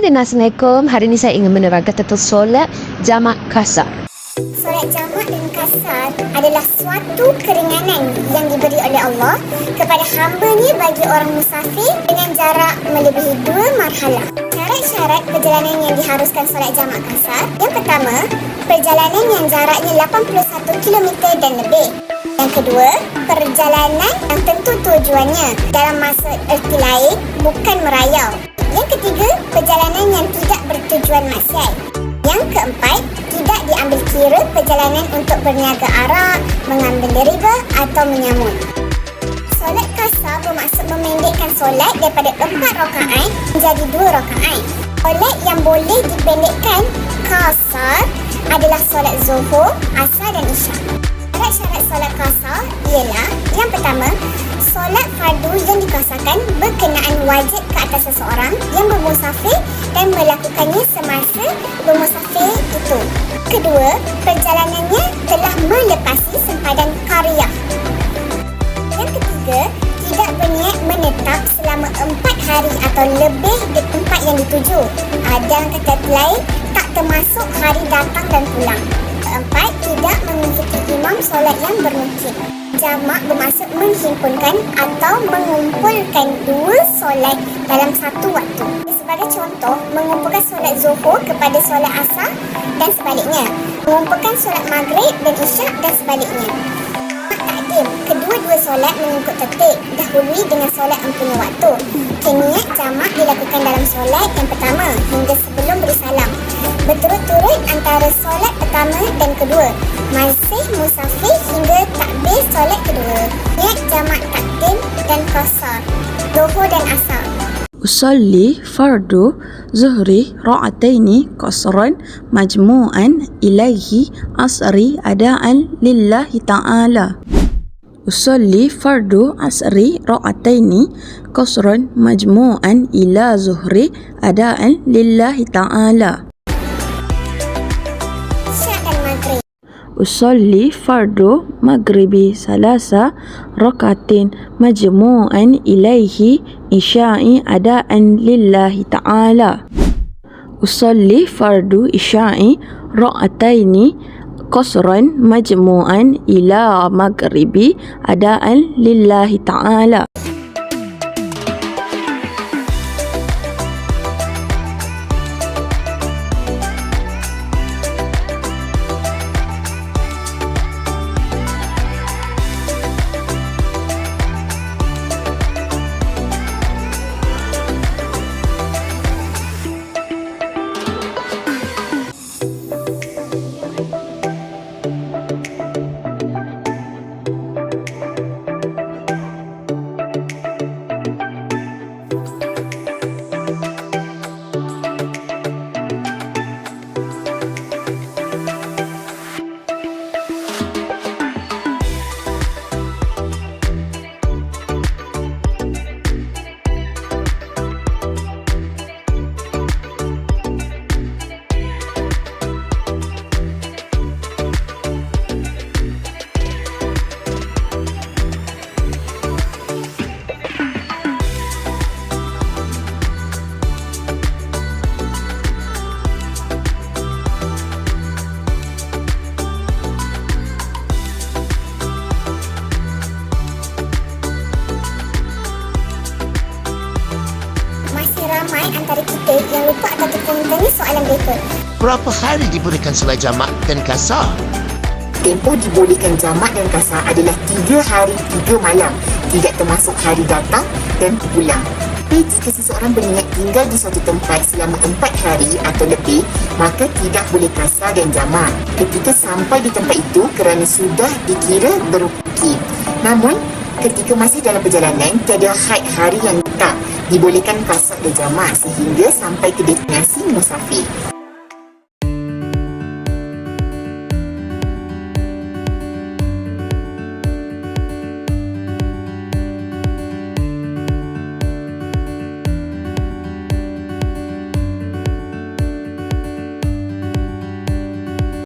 Assalamualaikum. Hari ini saya ingin menerangkan tentang solat jamak kasar. Solat jamak dan kasar adalah suatu keringanan yang diberi oleh Allah kepada hamba-Nya bagi orang musafir dengan jarak melebihi dua marhalah. Syarat-syarat perjalanan yang diharuskan solat jamak kasar. Yang pertama, perjalanan yang jaraknya 81 km dan lebih. Yang kedua, perjalanan yang tentu tujuannya dalam masa erti lain bukan merayau. Perjalanan untuk berniaga arak, mengambil riba atau menyambut. Solat kasar bermaksud memendekkan solat daripada empat rakaat menjadi dua rakaat. Solat yang boleh dipendekkan kasar adalah solat zuhur, asar dan isyak. Syarat-syarat solat kasar ialah yang pertama, solat fardu yang dikasarkan berkenaan wajib ke atas seseorang yang bermusafir dan melakukannya semasa bermusafir itu. Kedua, perjalanannya telah melepasi sempadan kariyah. Yang ketiga, tidak berniat menetap selama empat hari atau lebih di tempat yang dituju. Ah, Dalam kata lain, tak termasuk hari datang dan pulang. Keempat, tidak mengikuti imam solat yang bermukib. Jamak bermaksud menghimpunkan atau mengumpulkan dua solat dalam satu waktu. Sebagai contoh, mengumpulkan solat zuhur kepada solat asar dan sebaliknya. Mengumpulkan solat maghrib dan isyak dan sebaliknya. Takdim, kedua-dua solat mengikut tertib dahului dengan solat empunya waktu. Keniat jamak dilakukan dalam solat yang pertama hingga sebelum beri salam. Berturut-turut antara solat pertama dan kedua. Masih musafir hingga takbir solat kedua. Niat jamak takdim dan qasar zuhur dan asar. Usalli fardu zuhri ra'ataini qasran majmu'an ilaihi asri ada'an lillahi ta'ala. Usalli fardu asri ra'ataini qasran majmu'an ila zuhri ada'an lillahi ta'ala. usolli fardu maghribi salasa rakatin majmu'an ilaihi isya'i ada'an lillahi ta'ala. Usolli fardu isya'i ra'ataini qasran majmu'an ila maghribi ada'an lillahi ta'ala. Tertanya soalan berikut. Berapa hari dibolehkan solat jamak dan kasar? Tempoh dibolehkan jamak dan kasar adalah 3 hari 3 malam tidak termasuk hari datang dan pulang. Tapi jika seseorang berniat tinggal di suatu tempat selama 4 hari atau lebih, maka tidak boleh kasar dan jamak ketika sampai di tempat itu kerana sudah dikira bermukim. Namun, ketika masih dalam perjalanan, tiada had hari yang tak dibolehkan dan jamak sehingga sampai ke destinasi musafir.